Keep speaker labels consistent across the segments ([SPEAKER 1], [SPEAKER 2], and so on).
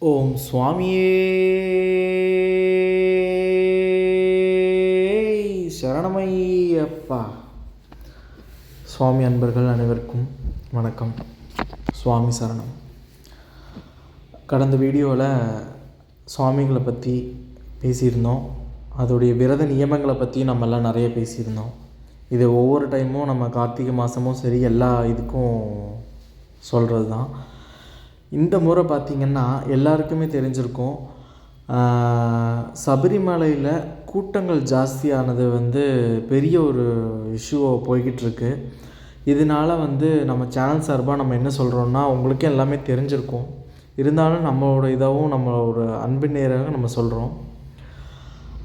[SPEAKER 1] ஓம் சுவாமியே. சரணமையப்பா. சுவாமி அன்பர்கள் அனைவருக்கும் வணக்கம். சுவாமி சரணம். கடந்த வீடியோவில் சுவாமிகளை பற்றி பேசியிருந்தோம். அதோடைய விரத நியமங்களை பற்றி நம்ம எல்லாம் நிறைய பேசியிருந்தோம். இது ஒவ்வொரு டைமும் நம்ம கார்த்திகை மாதமும் சரி எல்லா இதுக்கும் சொல்கிறது தான் இந்த முறை பார்த்திங்கன்னா எல்லாருக்குமே தெரிஞ்சிருக்கும். சபரிமலையில் கூட்டங்கள் ஜாஸ்தியானது வந்து பெரிய ஒரு இஷ்யூவாக போய்கிட்டுருக்கு. இதனால வந்து நம்ம சேனல் சார்பாக நம்ம என்ன சொல்கிறோன்னா உங்களுக்கே எல்லாமே தெரிஞ்சிருக்கும். இருந்தாலும் நம்மளோட இதாகவும் நம்மளோட அன்பின் நேராக நம்ம சொல்கிறோம்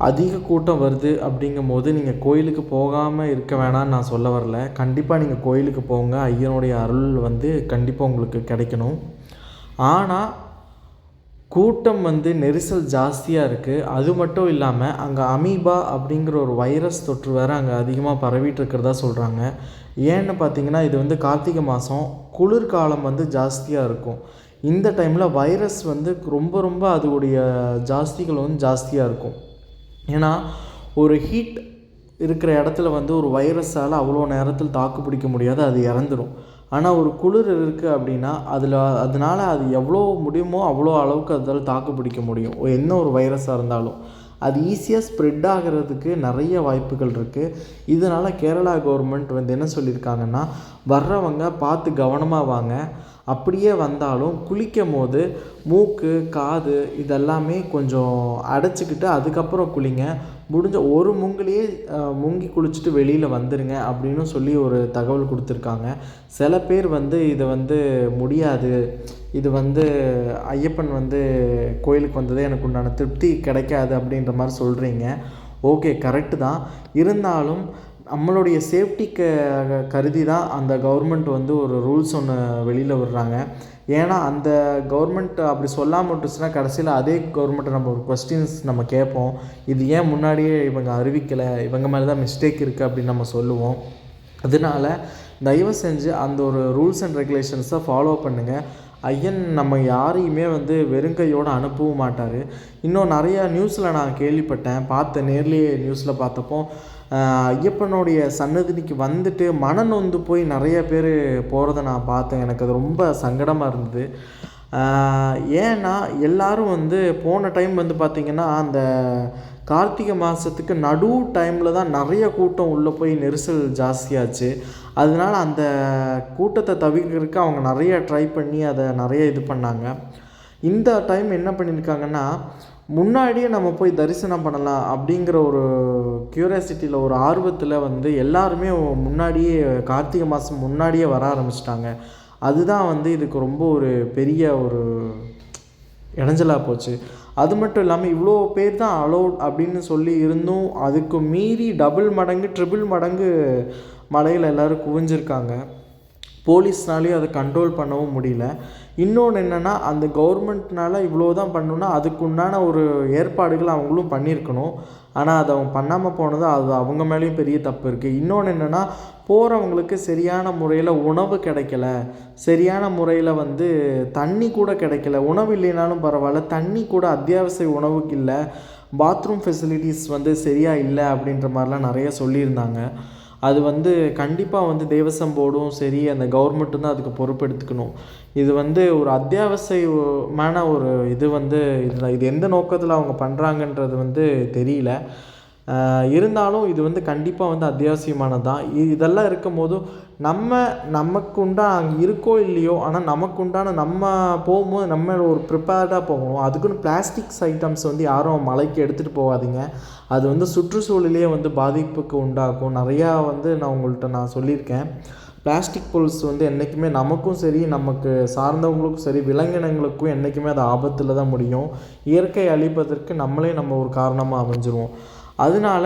[SPEAKER 1] அதிக கூட்டம் வருது அப்படிங்கும் போது நீங்கள் கோயிலுக்கு போகாமல் இருக்க வேணாம்னு நான் சொல்ல வரல. கண்டிப்பாக நீங்கள் கோயிலுக்கு போங்க. ஐயனுடைய அருள் வந்து கண்டிப்பாக உங்களுக்கு கிடைக்கணும். ஆனால் கூட்டம் வந்து நெரிசல் ஜாஸ்தியாக இருக்குது அது மட்டும் இல்லாமல் அங்கே அமீபா அப்படிங்கிற ஒரு வைரஸ் தொற்று வேறு அங்கே அதிகமாக பரவிட்டுருக்கிறதா சொல்கிறாங்க ஏன்னு பார்த்தீங்கன்னா இது வந்து கார்த்திகை மாதம் குளிர்காலம் வந்து ஜாஸ்தியாக இருக்கும். இந்த டைமில் வைரஸ் வந்து ரொம்ப ரொம்ப அதோடைய ஜாஸ்திகள் வந்து ஜாஸ்தியாக இருக்கும். ஏன்னா ஒரு ஹீட் இருக்கிற இடத்துல வந்து ஒரு வைரஸால் அவ்வளோ நேரத்தில் தாக்கு பிடிக்க முடியாது. அது இறந்துடும் ஆனால் ஒரு குளிர் இருக்குது அப்படின்னா அதில் அதனால் அது எவ்வளோ முடியுமோ அவ்வளோ அளவுக்கு அதால் தாக்கு பிடிக்க முடியும். என்ன ஒரு வைரஸாக இருந்தாலும். அது ஈஸியாக ஸ்ப்ரெட் ஆகிறதுக்கு நிறைய வாய்ப்புகள் இருக்குது இதனால் கேரளா கவர்மெண்ட் வந்து என்ன சொல்லியிருக்காங்கன்னா வர்றவங்க பார்த்து கவனமாக வாங்க. அப்படியே வந்தாலும் குளிக்கும் போது மூக்கு காது இதெல்லாமே கொஞ்சம் அடைச்சிக்கிட்டு அதுக்கப்புறம் குளிங்க. முடிஞ்ச ஒரு முங்கிலேயே முங்கி குளிச்சுட்டு வெளியில் வந்துடுங்க அப்படின்னு சொல்லி ஒரு தகவல் கொடுத்துருக்காங்க. சில பேர் வந்து இதை வந்து முடியாது. இது வந்து ஐயப்பன் வந்து கோயிலுக்கு வந்ததே எனக்கு உண்டான திருப்தி கிடைக்காது அப்படின்ற மாதிரி சொல்கிறீங்க ஓகே கரெக்டு தான். இருந்தாலும் நம்மளுடைய சேஃப்டிக்கு கருதி தான் அந்த கவர்மெண்ட் வந்து ஒரு ரூல்ஸ் ஒன்று வெளியில் விடுறாங்க. ஏன்னா அந்த கவர்மெண்ட் அப்படி சொல்லாமல் விட்டுச்சுன்னா கடைசியில் அதே கவர்மெண்ட்டை நம்ம ஒரு கொஸ்டின்ஸ் நம்ம கேட்போம். இது ஏன் முன்னாடியே இவங்க அறிவிக்கலை? இவங்க மேலே தான் மிஸ்டேக் இருக்குது அப்படின்னு நம்ம சொல்லுவோம். அதனால தயவு செஞ்சு அந்த ஒரு ரூல்ஸ் அண்ட் ரெகுலேஷன்ஸை ஃபாலோ பண்ணுங்கள் ஐயன் நம்ம யாரையுமே வந்து வெறுங்கையோடு அனுப்பவும் மாட்டார். இன்னும் நிறையா நியூஸில் நான் கேள்விப்பட்டேன். பார்த்தேன் நேர்லேயே நியூஸில் பார்த்தப்போ ஐயப்பனுடைய சன்னதிக்கு வந்துட்டு மனநொந்து போய் நிறைய பேர் போகிறத நான் பார்த்தேன். எனக்கு அது ரொம்ப சங்கடமாக இருந்தது. ஏன்னா எல்லோரும் வந்து போன டைம் வந்து பார்த்திங்கன்னா அந்த கார்த்திகை மாதத்துக்கு நடு டைமில் தான் நிறைய கூட்டம் உள்ளே போய் நெரிசல் ஜாஸ்தியாச்சு. அதனால அந்த கூட்டத்தை தவிர்க்கிறதுக்கு அவங்க நிறைய ட்ரை பண்ணி அதை நிறைய இது பண்ணாங்க. இந்த டைம் என்ன பண்ணியிருக்காங்கன்னா முன்னாடியே நம்ம போய் தரிசனம் பண்ணலாம் அப்படிங்கிற ஒரு க்யூரியாசிட்டியில் ஒரு ஆர்வத்தில் வந்து எல்லாருமே முன்னாடியே கார்த்திகை மாதம் முன்னாடியே வர ஆரம்பிச்சிட்டாங்க. அதுதான் வந்து இதுக்கு ரொம்ப ஒரு பெரிய ஒரு இடைஞ்சலாக போச்சு. அது மட்டும் இல்லாமல் இவ்வளோ பேர் தான் அலோட் அப்படின்னு சொல்லி இருந்தும் அதுக்கு மீறி டபுள் மடங்கு ட்ரிபிள் மடங்கு மலையில் எல்லோரும் குவிஞ்சிருக்காங்க. போலீஸ்னாலேயும் அதை கண்ட்ரோல் பண்ணவும் முடியல. இன்னொன்று என்னென்னா அந்த கவர்மெண்ட்னால இவ்வளோ தான் பண்ணணுன்னா அதுக்குண்டான ஒரு ஏற்பாடுகள் அவங்களும் பண்ணியிருக்கணும். ஆனால் அதை அவங்க பண்ணாமல் போனது அது அவங்க மேலேயும் பெரிய தப்பு இருக்குது இன்னொன்று என்னென்னா போகிறவங்களுக்கு சரியான முறையில் உணவு கிடைக்கல. சரியான முறையில் வந்து தண்ணி கூட கிடைக்கல. உணவு இல்லைனாலும் பரவாயில்ல. தண்ணி கூட அத்தியாவசிய உணவுக்கு இல்லை. பாத்ரூம் ஃபெசிலிட்டிஸ் வந்து சரியாக இல்லை அப்படின்ற மாதிரிலாம் நிறைய சொல்லியிருந்தாங்க. அது வந்து கண்டிப்பாக வந்து தேவசம் போர்டும் சரி அந்த கவர்மெண்ட்டும் தான் அதுக்கு பொறுப்பெடுத்துக்கணும். இது வந்து ஒரு அத்தியாவசியமான ஒரு இது வந்து இதில் இது எந்த நோக்கத்தில் அவங்க பண்ணுறாங்கன்றது வந்து தெரியல. இருந்தாலும் இது வந்து கண்டிப்பாக வந்து அத்தியாவசியமானது தான் இதெல்லாம் இருக்கும்போது நம்ம நமக்கு உண்டான அங்கே இருக்கோ இல்லையோ ஆனால் நமக்கு உண்டான நம்ம போகும்போது நம்ம ஒரு ப்ரிப்பேர்டாக போகணும். அதுக்குன்னு பிளாஸ்டிக்ஸ் ஐட்டம்ஸ் வந்து யாரும் மலைக்கு எடுத்துகிட்டு போகாதீங்க. அது வந்து சுற்றுச்சூழலையே வந்து பாதிப்புக்கு உண்டாகும் நிறையா வந்து நான் உங்கள்கிட்ட நான் சொல்லியிருக்கேன். பிளாஸ்டிக் பொருள்ஸ் வந்து என்றைக்குமே நமக்கும் சரி நமக்கு சார்ந்தவங்களுக்கும் சரி விலங்கினங்களுக்கும் என்றைக்குமே அது ஆபத்தில் தான் முடியும். இயற்கை அழிப்பதற்கு நம்மளே நம்ம ஒரு காரணமாக அமைஞ்சிருவோம். அதனால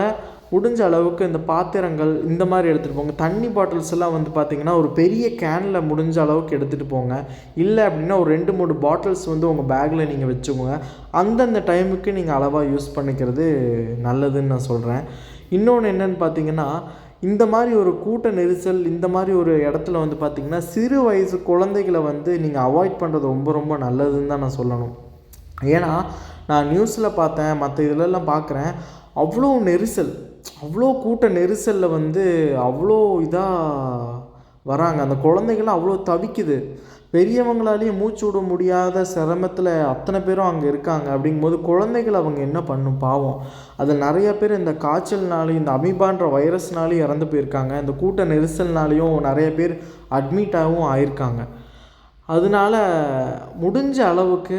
[SPEAKER 1] முடிஞ்ச அளவுக்கு இந்த பாத்திரங்கள் இந்த மாதிரி எடுத்துகிட்டு போங்க. தண்ணி பாட்டில்ஸ் எல்லாம் வந்து பார்த்திங்கன்னா ஒரு பெரிய கேனில் முடிஞ்ச அளவுக்கு எடுத்துகிட்டு போங்க. இல்லை அப்படின்னா ஒரு ரெண்டு மூணு பாட்டில்ஸ் வந்து உங்கள் பேக்கில் நீங்கள் வச்சுக்கோங்க. அந்தந்த டைமுக்கு நீங்கள் அளவாக யூஸ் பண்ணிக்கிறது நல்லதுன்னு நான் சொல்கிறேன் இன்னொன்று என்னன்னு பார்த்தீங்கன்னா இந்த மாதிரி ஒரு கூட்ட நெரிசல் இந்த மாதிரி ஒரு இடத்துல வந்து பார்த்திங்கன்னா சிறு வயசு குழந்தைகளை வந்து நீங்கள் அவாய்ட் பண்ணுறது ரொம்ப ரொம்ப நல்லதுன்னு தான் நான் சொல்லணும். ஏன்னா நான் நியூஸில் பார்த்தேன் மற்ற இதிலெல்லாம் பார்க்குறேன். அவ்வளோ நெரிசல் அவ்வளோ கூட்ட நெரிசலில் வந்து அவ்வளோ இதாக வராங்க. அந்த குழந்தைகள்லாம் அவ்வளோ தவிக்குது. பெரியவங்களாலேயும் மூச்சு விட முடியாத சிரமத்தில் அத்தனை பேரும் அங்கே இருக்காங்க. அப்படிங்கும்போது குழந்தைகள் அவங்க என்ன பண்ணும்? பாவம். அதில் நிறைய பேர் இந்த காய்ச்சல்னாலையும் இந்த அமீபான்ற வைரஸ்னாலையும் இறந்து போயிருக்காங்க. இந்த கூட்ட நெரிசல்னாலையும் நிறைய பேர் அட்மிட்டாகவும் ஆயிருக்காங்க. அதனால முடிஞ்ச அளவுக்கு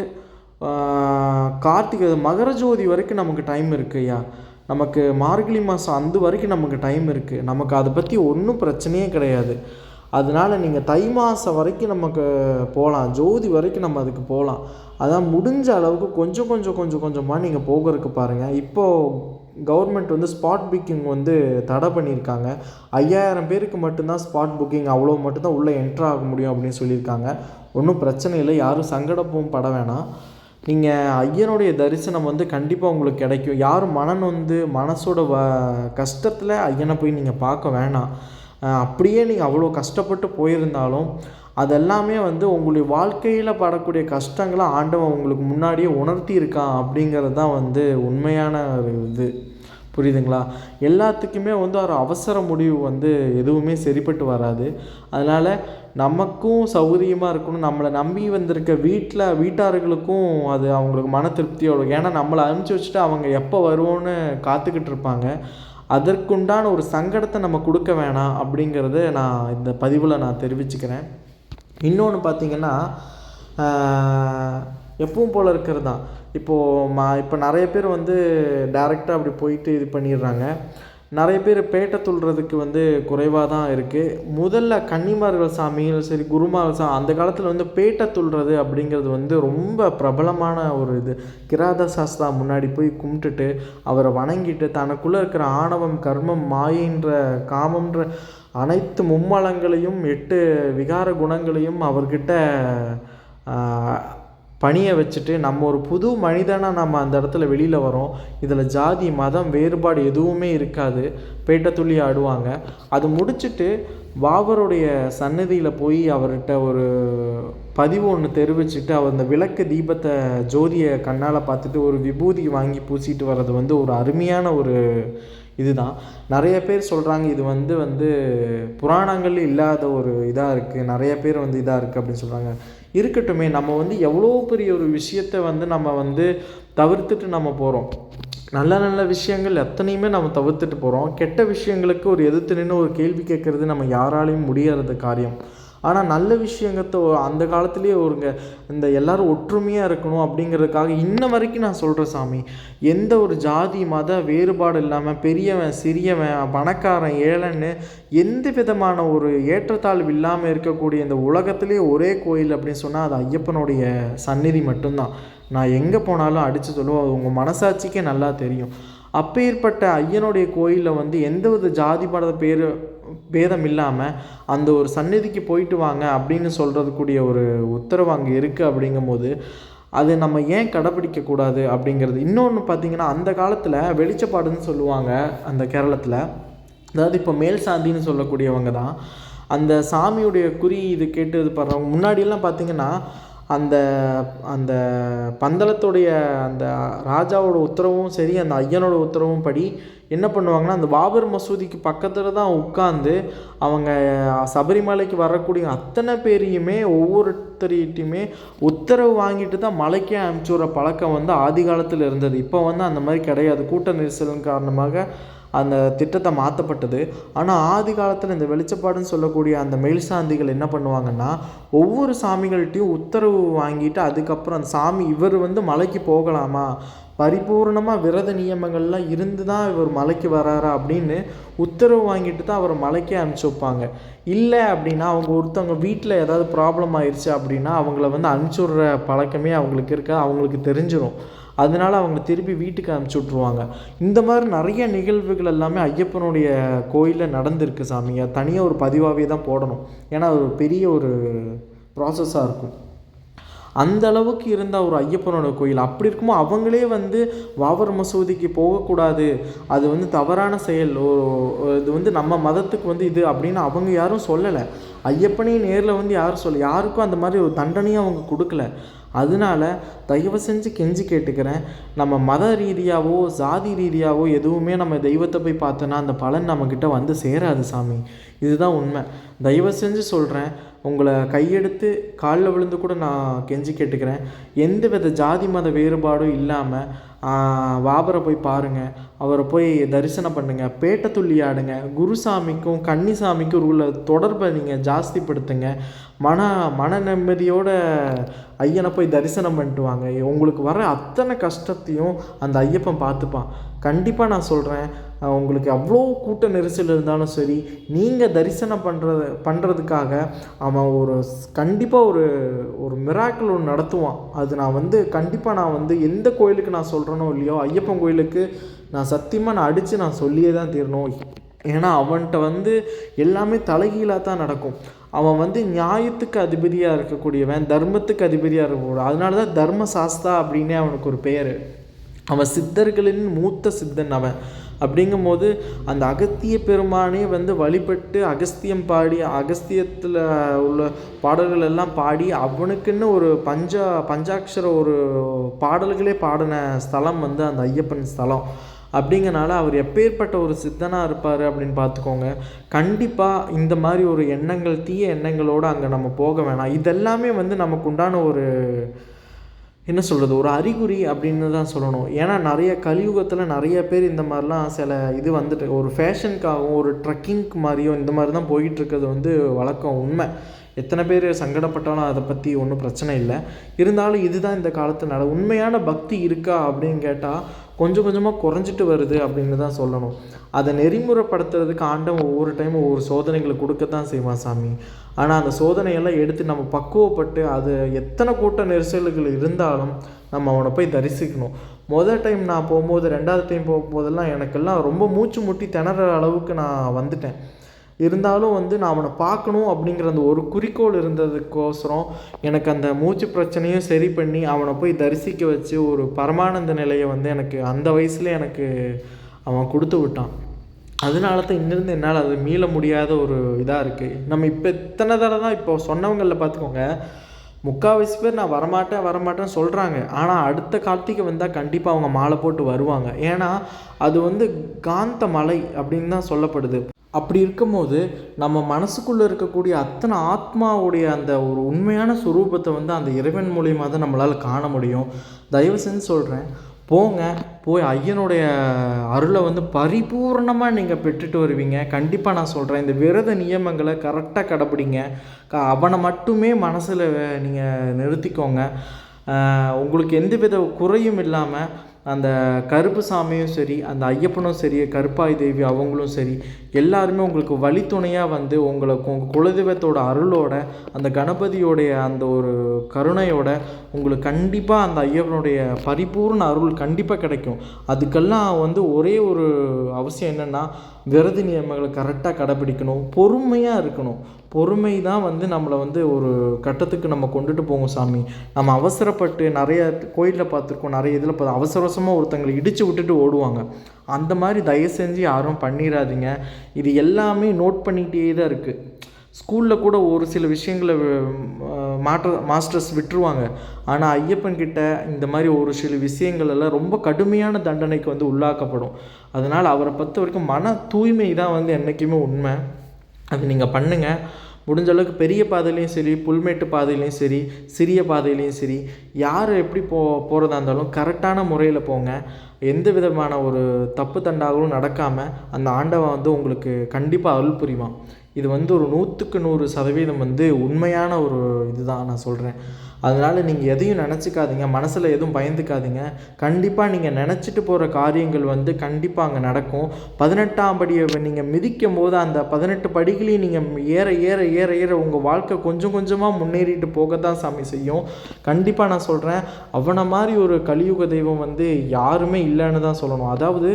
[SPEAKER 1] கார்த்திகை மகர ஜோதி வரைக்கும் நமக்கு டைம் இருக்கு ஐயா. நமக்கு மார்கழி மாதம் அந்த வரைக்கும் நமக்கு டைம் இருக்குது நமக்கு அதை பற்றி ஒன்றும் பிரச்சனையே கிடையாது. அதனால் நீங்கள் தை மாதம் வரைக்கும் நமக்கு போகலாம். ஜோதி வரைக்கும் நம்ம அதுக்கு போகலாம். அதான் முடிஞ்ச அளவுக்கு கொஞ்சம் கொஞ்சம் கொஞ்சம் கொஞ்சமாக நீங்கள் போகிறதுக்கு பாருங்கள் இப்போது கவர்மெண்ட் வந்து ஸ்பாட் புக்கிங் வந்து தடை பண்ணியிருக்காங்க. ஐயாயிரம் பேருக்கு மட்டும்தான் ஸ்பாட் புக்கிங் அவ்வளோ மட்டும்தான் உள்ளே என்ட்ரு ஆக முடியும் அப்படின்னு சொல்லியிருக்காங்க. ஒன்றும் பிரச்சனை இல்லை. யாரும் சங்கடப்பும் பட வேணாம். நீங்கள் ஐயனுடைய தரிசனம் வந்து கண்டிப்பாக உங்களுக்கு கிடைக்கும். யாரும் மனன் வந்து மனசோட வ கஷ்டத்தில் ஐயனை போய் நீங்கள் பார்க்க வேணாம். அப்படியே நீங்கள் அவ்வளோ கஷ்டப்பட்டு போயிருந்தாலும் அதெல்லாமே வந்து உங்களுடைய வாழ்க்கையில் படக்கூடிய கஷ்டங்களை ஆண்டவன் உங்களுக்கு முன்னாடியே உணர்த்தி இருக்கான் அப்படிங்கிறது தான் வந்து உண்மையான ஒரு இது. புரியுதுங்களா? எல்லாத்துக்குமே வந்து ஒரு அவசர முடிவு வந்து எதுவுமே சரிப்பட்டு வராது. அதனால் நமக்கும் சௌகரியமாக இருக்கணும். நம்மளை நம்பி வந்திருக்க வீட்டில் வீட்டார்களுக்கும் அது அவங்களுக்கு மன திருப்தியோட ஏன்னா நம்மளை அனுப்பிச்சி வச்சுட்டு அவங்க எப்போ வருவோன்னு காத்துக்கிட்டு இருப்பாங்க. அதற்குண்டான ஒரு சங்கடத்தை நம்ம கொடுக்க வேணாம் அப்படிங்கிறத நான் இந்த பதிவில் நான் தெரிவிச்சுக்கிறேன். இன்னொன்று பார்த்திங்கன்னா எப்பவும் போல் இருக்கிறது தான். இப்போது மா இப்போ நிறைய பேர் வந்து டேரெக்டாக அப்படி போயிட்டு இது பண்ணிடுறாங்க. நிறைய பேர் பேட்டை துள்ளுறதுக்கு வந்து குறைவாக தான் இருக்குது முதல்ல கன்னிமார்கள் சாமியும் சரி குருமார்கள் சாமி அந்த காலத்தில் வந்து பேட்டை துள்ளுறது அப்படிங்கிறது வந்து ரொம்ப பிரபலமான ஒரு இது. கிராத சாஸ்திரா முன்னாடி போய் கும்பிட்டுட்டு அவரை வணங்கிட்டு தனக்குள்ளே இருக்கிற ஆணவம் கர்மம் மாயின்ற காமன்ற அனைத்து மும்மலங்களையும் எட்டு விகார குணங்களையும் அவர்கிட்ட பணியை வச்சுட்டு நம்ம ஒரு புது மனிதனாக நம்ம அந்த இடத்துல வெளியில் வரோம். இதில் ஜாதி மதம் வேறுபாடு எதுவுமே இருக்காது. பேட்டை துள்ளி ஆடுவாங்க. அது முடிச்சுட்டு பாபருடைய சன்னதியில் போய் அவர்கிட்ட ஒரு பதிவு ஒன்று தெரிவிச்சுட்டு அவர் அந்த விளக்கு தீபத்தை ஜோதியை கண்ணால் பார்த்துட்டு ஒரு விபூதி வாங்கி பூசிட்டு வர்றது வந்து ஒரு அருமையான ஒரு இதுதான். நிறைய பேர் சொல்கிறாங்க இது வந்து வந்து புராணங்கள் இல்லாத ஒரு இதாக இருக்குது நிறைய பேர் வந்து இதாக இருக்குது அப்படின்னு சொல்கிறாங்க இருக்கட்டுமே நம்ம வந்து எவ்வளோ பெரிய ஒரு விஷயத்த வந்து நம்ம வந்து தவிர்த்துட்டு நம்ம போகிறோம் நல்ல நல்ல விஷயங்கள் எத்தனையுமே நம்ம தவிர்த்துட்டு போகிறோம் கெட்ட விஷயங்களுக்கு ஒரு எதிர்த்து நின்று ஒரு கேள்வி கேட்குறது நம்ம யாராலையும் முடியாத காரியம். ஆனால் நல்ல விஷயங்கத்தை அந்த காலத்துலேயே ஒருங்க இந்த எல்லோரும் ஒற்றுமையாக இருக்கணும் அப்படிங்கிறதுக்காக இன்ன வரைக்கும் நான் சொல்கிறேன் சாமி. எந்த ஒரு ஜாதி மத வேறுபாடு இல்லாமல் பெரியவன் சிறியவன் பணக்காரன் ஏழைன்னு எந்த விதமான ஒரு ஏற்றத்தாழ்வு இல்லாமல் இருக்கக்கூடிய இந்த உலகத்துலேயே ஒரே கோயில் அப்படின்னு சொன்னால் அது ஐயப்பனுடைய சந்நிதி மட்டும்தான். நான் எங்கே போனாலும் அடித்து சொல்லுவோம் அது உங்கள் மனசாட்சிக்கே நல்லா தெரியும். அப்பேற்பட்ட ஐயனுடைய கோயிலில் வந்து எந்த வித ஜாதி மத பேர் பேதம் இல்லாமல் அந்த ஒரு சந்நிதிக்கு போயிட்டு வாங்க அப்படின்னு சொல்கிறதுக்கூடிய ஒரு உத்தரவு அங்கே இருக்குது அப்படிங்கும்போது அது நம்ம ஏன் கடைப்பிடிக்கக்கூடாது அப்படிங்கிறது. இன்னொன்று பார்த்திங்கன்னா அந்த காலத்தில் வெளிச்சப்பாடுன்னு சொல்லுவாங்க அந்த கேரளத்தில். அதாவது இப்போ மேல் சாந்தின்னு சொல்லக்கூடியவங்க தான். அந்த சாமியுடைய குறி இது கேட்டு இது பண்ணுறவங்க முன்னாடியெல்லாம் பார்த்திங்கன்னா அந்த அந்த பந்தளத்துடைய அந்த ராஜாவோட உத்தரவும் சரி அந்த ஐயனோட உத்தரவும் படி என்ன பண்ணுவாங்கன்னா அந்த பாபர் மசூதிக்கு பக்கத்தில் தான் உட்காந்து அவங்க சபரிமலைக்கு வரக்கூடிய அத்தனை பேரையுமே ஒவ்வொருத்தரையிட்டையுமே உத்தரவு வாங்கிட்டு தான் மலைக்கே அனுப்பிச்சி பழக்கம் வந்து ஆதி காலத்தில் இருந்தது. இப்போ வந்து அந்த மாதிரி கிடையாது. கூட்ட நெரிசலின் காரணமாக அந்த திட்டத்தை மாற்றப்பட்டது ஆனால் ஆதி காலத்தில் இந்த வெளிச்சப்பாடுன்னு சொல்லக்கூடிய அந்த மெயில் சாந்திகள் என்ன பண்ணுவாங்கன்னா ஒவ்வொரு சாமிகள்கிட்டையும் உத்தரவு வாங்கிட்டு அதுக்கப்புறம் அந்த சாமி இவர் வந்து மலைக்கு போகலாமா? பரிபூர்ணமாக விரத நியமங்கள்லாம் இருந்து தான் இவர் மலைக்கு வராரா அப்படின்னு உத்தரவு வாங்கிட்டு தான் அவரை மலைக்கே அனுப்பிச்சி வைப்பாங்க. இல்லை அப்படின்னா அவங்க ஒருத்தவங்க வீட்டில் ஏதாவது ப்ராப்ளம் ஆயிடுச்சு அப்படின்னா அவங்கள வந்து அனுப்பிச்சி விட்ற பழக்கமே அவங்களுக்கு இருக்க? அவங்களுக்கு தெரிஞ்சிடும் அதனால அவங்க திருப்பி வீட்டுக்கு அனுப்பிச்சி விட்ருவாங்க இந்த மாதிரி நிறைய நிகழ்வுகள் எல்லாமே ஐயப்பனுடைய கோயிலில் நடந்திருக்கு சாமிங்க தனியாக ஒரு பதிவாகவே தான் போடணும். ஏன்னா அது ஒரு பெரிய ஒரு ப்ராசஸாக இருக்கும். அந்த அளவுக்கு இருந்த ஒரு ஐயப்பனோட கோயில். அப்படி இருக்குமோ அவங்களே வந்து வாவர் மசூதிக்கு போகக்கூடாது. அது வந்து தவறான செயல். இது வந்து நம்ம மதத்துக்கு வந்து இது அப்படின்னு அவங்க யாரும் சொல்லலை. ஐயப்பனையும் நேரில் வந்து யாரும் சொல்ல யாருக்கும் அந்த மாதிரி ஒரு தண்டனையும் அவங்க கொடுக்கல. அதனால தயவு செஞ்சு கெஞ்சி கேட்டுக்கிறேன். நம்ம மத ரீதியாகவோ சாதி ரீதியாகவோ எதுவுமே நம்ம தெய்வத்தை போய் பார்த்தோன்னா அந்த பலன் நம்மக்கிட்ட வந்து சேராது சாமி. இதுதான் உண்மை. தயவு செஞ்சு சொல்கிறேன் உங்களை கையெடுத்து காலில் விழுந்து கூட நான் கெஞ்சி கேட்டுக்கிறேன். எந்த வித ஜாதி மத வேறுபாடும் இல்லாமல் வாபரை போய் பாருங்கள் அவரை போய் தரிசனம் பண்ணுங்கள் பேட்டை துள்ளி ஆடுங்க. குருசாமிக்கும் கன்னிசாமிக்கும் உள்ள தொடர்பை நீங்கள் ஜாஸ்திப்படுத்துங்க. மன மன நிம்மதியோட ஐயனை போய் தரிசனம் பண்ணிட்டு வாங்க. உங்களுக்கு வர அத்தனை கஷ்டத்தையும் அந்த ஐயப்பன் பார்த்துப்பான். கண்டிப்பாக நான் சொல்கிறேன் உங்களுக்கு அவ்வளோ கூட்ட நெரிசல் இருந்தாலும் சரி நீங்கள் தரிசனம் பண்ணுறது பண்ணுறதுக்காக அவன் ஒரு கண்டிப்பாக ஒரு ஒரு மிராக்கிள் ஒன்று நடத்துவான். அது நான் வந்து கண்டிப்பாக நான் வந்து எந்த கோயிலுக்கு நான் சொல்கிறேனோ இல்லையோ ஐயப்பன் கோயிலுக்கு நான் சத்தியமாக நான் அடித்து நான் சொல்லியே தான் தீரணும். ஏன்னா அவன்கிட்ட வந்து எல்லாமே தலைகீழாக தான் நடக்கும். அவன் வந்து நியாயத்துக்கு அதிபதியாக இருக்கக்கூடியவன் தர்மத்துக்கு அதிபதியாக இருக்கக்கூடிய அதனால தான் தர்ம சாஸ்தா அப்படின்னே அவனுக்கு ஒரு பெயர். அவன் சித்தர்களின் மூத்த சித்தன் அவன். அப்படிங்கும்போது அந்த அகத்திய பெருமானே வந்து வழிபட்டு அகஸ்தியம் பாடி அகஸ்தியத்தில் உள்ள பாடல்கள் எல்லாம் பாடி அவனுக்குன்னு ஒரு பஞ்சா பஞ்சாட்சர ஒரு பாடல்களே பாடின ஸ்தலம் வந்து அந்த ஐயப்பன் ஸ்தலம். அப்படிங்கனால அவர் எப்பேற்பட்ட ஒரு சித்தனாக இருப்பார் அப்படின்னு பார்த்துக்கோங்க. கண்டிப்பாக இந்த மாதிரி ஒரு எண்ணங்கள் தீய எண்ணங்களோடு அங்கே நம்ம போக வேணாம். இதெல்லாமே வந்து நமக்கு உண்டான ஒரு என்ன சொல்கிறது ஒரு அறிகுறி அப்படின்னு தான் சொல்லணும். ஏன்னா நிறைய கலியுகத்தில் நிறைய பேர் இந்த மாதிரிலாம் சில இது வந்துட்டு ஒரு ஃபேஷனுக்காகவும் ஒரு ட்ரக்கிங்க்கு மாதிரியும் இந்த மாதிரி தான் போயிட்டுருக்கிறது வந்து வழக்கம் உண்மை. எத்தனை பேர் சங்கடப்பட்டாலும் அதை பற்றி ஒன்றும் பிரச்சனை இல்லை. இருந்தாலும் இதுதான் இந்த காலத்து நட உண்மையான பக்தி இருக்கா அப்படின்னு கேட்டால் கொஞ்சம் கொஞ்சமாக குறைஞ்சிட்டு வருது அப்படின்னு தான் சொல்லணும். அதை நெறிமுறைப்படுத்துறதுக்கு ஆண்டவன் ஒவ்வொரு டைமும் ஒவ்வொரு சோதனைகளை கொடுக்க தான் செய்வான் சாமி. ஆனால் அந்த சோதனையெல்லாம் எடுத்து நம்ம பக்குவப்பட்டு அது எத்தனை கூட்ட நெரிசல்கள் இருந்தாலும் நம்ம அவனை போய் தரிசிக்கணும். முதல் டைம் நான் போகும்போது ரெண்டாவது டைம் போகும்போதெல்லாம் எனக்கெல்லாம் ரொம்ப மூச்சு முட்டி திணற அளவுக்கு நான் வந்துட்டேன். இருந்தாலும் வந்து நான் அவனை பார்க்கணும் அப்படிங்கிற அந்த ஒரு குறிக்கோள் இருந்ததுக்கோசரம் எனக்கு அந்த மூச்சு பிரச்சனையும் சரி பண்ணி அவனை போய் தரிசிக்க வச்சு ஒரு பரமானந்த நிலையை வந்து எனக்கு அந்த வயசுல எனக்கு அவன் கொடுத்து விட்டான். அதனால தான் இன்னிருந்து என்னால் அது மீள முடியாத ஒரு இதாக இருக்குது நம்ம இப்போ இத்தனை தடவை தான் இப்போ சொன்னவங்களில் பார்த்துக்கோங்க. முக்கால்வாசி பேர் நான் வரமாட்டேன் வரமாட்டேன்னு சொல்கிறாங்க ஆனால் அடுத்த கார்த்திகை வந்தால் கண்டிப்பாக அவங்க மாலை போட்டு வருவாங்க. ஏன்னா அது வந்து காந்த மலை அப்படின்னு தான் சொல்லப்படுது. அப்படி இருக்கும்போது நம்ம மனசுக்குள்ளே இருக்கக்கூடிய அத்தனை ஆத்மாவுடைய அந்த ஒரு உண்மையான சுரூபத்தை வந்து அந்த இறைவன் மூலியமாக தான் நம்மளால் காண முடியும். தயவு செஞ்சு சொல்கிறேன் போங்க போய் ஐயனுடைய அருளை வந்து பரிபூர்ணமாக நீங்கள் பெற்றுட்டு வருவீங்க. கண்டிப்பாக நான் சொல்கிறேன் இந்த விரத நியமங்களை கரெக்டாக கடைப்பிடிங்க க அவனை மட்டுமே மனசில் நீங்கள் நிறுத்திக்கோங்க. உங்களுக்கு எந்த வித குறையும் இல்லாமல் அந்த கருப்பு சாமியும் சரி அந்த ஐயப்பனும் சரி கருப்பாய் தேவி அவங்களும் சரி எல்லாருமே உங்களுக்கு வழித்துணையாக வந்து உங்களை உங்கள் குலதெய்வத்தோட அருளோட அந்த கணபதியோடைய அந்த ஒரு கருணையோட உங்களுக்கு கண்டிப்பாக அந்த ஐயப்பனுடைய பரிபூர்ண அருள் கண்டிப்பாக கிடைக்கும். அதுக்கெல்லாம் வந்து ஒரே ஒரு அவசியம் என்னென்னா விரத நியமங்களை கரெக்டாக கடைப்பிடிக்கணும் பொறுமையாக இருக்கணும். பொறுமை தான் வந்து நம்மளை வந்து ஒரு கட்டத்துக்கு நம்ம கொண்டுட்டு போவோம் சாமி. நம்ம அவசரப்பட்டு நிறைய கோயிலில் பார்த்துருக்கோம் நிறைய இதில் பார்த்து அவசர அவசரமாக ஒருத்தங்களை இடித்து விட்டுட்டு ஓடுவாங்க. அந்த மாதிரி தயவு செஞ்சு யாரும் பண்ணிடாதீங்க இது எல்லாமே நோட் பண்ணிகிட்டே தான் இருக்குது ஸ்கூலில் கூட ஒரு சில விஷயங்களை மாற்ற மாஸ்டர்ஸ் விட்டுருவாங்க. ஆனால் ஐயப்பன் கிட்ட இந்த மாதிரி ஒரு சில விஷயங்கள் எல்லாம் ரொம்ப கடுமையான தண்டனைக்கு வந்து உள்ளாக்கப்படும். அதனால் அவரை பொறுத்த வரைக்கும் மன தூய்மை தான் வந்து என்றைக்குமே உண்மை. அது நீங்கள் பண்ணுங்கள் முடிஞ்ச அளவுக்கு பெரிய பாதையிலையும் சரி புல்மேட்டு பாதையிலையும் சரி சிறிய பாதையிலையும் சரி யார் எப்படி போ போகிறதா இருந்தாலும் கரெக்டான முறையில் போங்க. எந்த விதமான ஒரு தப்பு தண்டாகவும் நடக்காமல் அந்த ஆண்டவன் வந்து உங்களுக்கு கண்டிப்பாக அருள் புரிவான். இது வந்து ஒரு நூற்றுக்கு நூறு சதவீதம் வந்து உண்மையான ஒரு இதுதான் நான் சொல்கிறேன் அதனால் நீங்கள் எதையும் நினச்சிக்காதீங்க மனசில் எதுவும் பயந்துக்காதீங்க. கண்டிப்பாக நீங்கள் நினச்சிட்டு போகிற காரியங்கள் வந்து கண்டிப்பாக அங்கே நடக்கும். பதினெட்டாம் படியை நீங்கள் மிதிக்கும் போது அந்த பதினெட்டு படிகளையும் நீங்கள் ஏற ஏற ஏற ஏற உங்கள் வாழ்க்கை கொஞ்சம் கொஞ்சமாக முன்னேறிட்டு போக தான் சாமி செய்யும். கண்டிப்பாக நான் சொல்கிறேன் அவனை மாதிரி ஒரு கலியுக தெய்வம் வந்து யாருமே இல்லைன்னு தான் சொல்லணும். அதாவது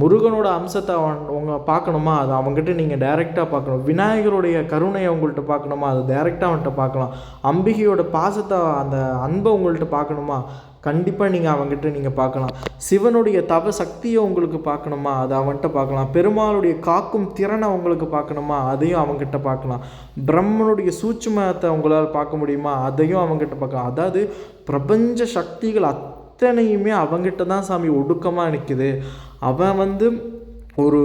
[SPEAKER 1] முருகனோட அம்சத்தை அவன் உங்க பார்க்கணுமா? அது அவங்ககிட்ட நீங்கள் டைரெக்டாக பார்க்கணும். விநாயகருடைய கருணையை உங்கள்கிட்ட பார்க்கணுமா? அது டைரெக்டாக அவன்கிட்ட பார்க்கலாம். அம்பிகையோட பாசத்தை அந்த அன்பை உங்கள்கிட்ட பார்க்கணுமா? கண்டிப்பாக நீங்கள் அவங்ககிட்ட நீங்கள் பார்க்கலாம். சிவனுடைய தவ சக்தியை உங்களுக்கு பார்க்கணுமா? அதை அவன்கிட்ட பார்க்கலாம். பெருமாளுடைய காக்கும் திறனை உங்களுக்கு பார்க்கணுமா? அதையும் அவங்ககிட்ட பார்க்கலாம். பிரம்மனுடைய சூட்சுமத்தை உங்களால் பார்க்க முடியுமா? அதையும் அவங்ககிட்ட பார்க்கலாம். அதாவது பிரபஞ்ச சக்திகள் அத்தனையுமே அவங்ககிட்ட தான் சாமி ஒடுக்கமாக நிற்குது அவன் வந்து ஒரு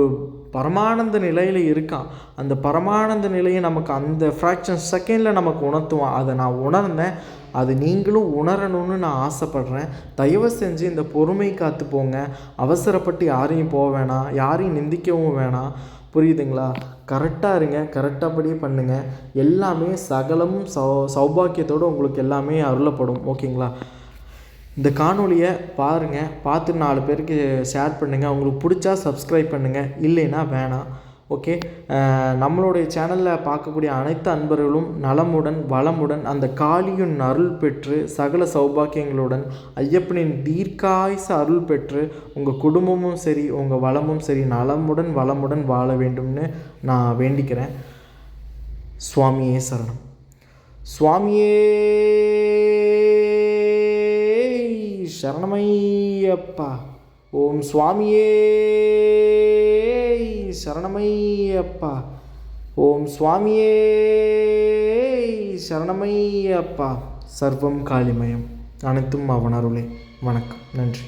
[SPEAKER 1] பரமானந்த நிலையில் இருக்கான். அந்த பரமானந்த நிலையை நமக்கு அந்த ஃப்ராக்ஷன் செகண்டில் நமக்கு உணர்த்துவான். அதை நான் உணர்ந்தேன். அது நீங்களும் உணரணும்னு நான் ஆசைப்பட்றேன். தயவு செஞ்சு இந்த பொறுமை காத்து போங்க. அவசரப்பட்டு யாரையும் போக வேணாம். யாரையும் நிந்திக்கவும் வேணாம். புரியுதுங்களா? கரெக்டாக இருங்க. கரெக்டாகப்படியே பண்ணுங்கள் எல்லாமே சகலமும் சௌ சௌபாக்கியத்தோடு உங்களுக்கு எல்லாமே அருளப்படும். ஓகேங்களா இந்த காணொளியை பாருங்கள் பார்த்து நாலு பேருக்கு ஷேர் பண்ணுங்கள் உங்களுக்கு பிடிச்சா சப்ஸ்கிரைப் பண்ணுங்கள் இல்லைன்னா வேணாம். ஓகே நம்மளுடைய சேனலில் பார்க்கக்கூடிய அனைத்து அன்பர்களும் நலமுடன் வளமுடன் அந்த காளியின் அருள் பெற்று சகல சௌபாக்கியங்களுடன் ஐயப்பனின் தீர்க்காயுச அருள் பெற்று உங்கள் குடும்பமும் சரி உங்கள் வளமும் சரி நலமுடன் வளமுடன் வாழ வேண்டும்னு நான் வேண்டிக்கிறேன். சுவாமியே சரணம். சுவாமியே சரணமையப்பா. ஓம் சுவாமியே சரணமையப்பா. ஓம் சுவாமியே சரணமையப்பா. சர்வம் காளிமயம் அனைத்தும் அவனருளே. வணக்கம் நன்றி.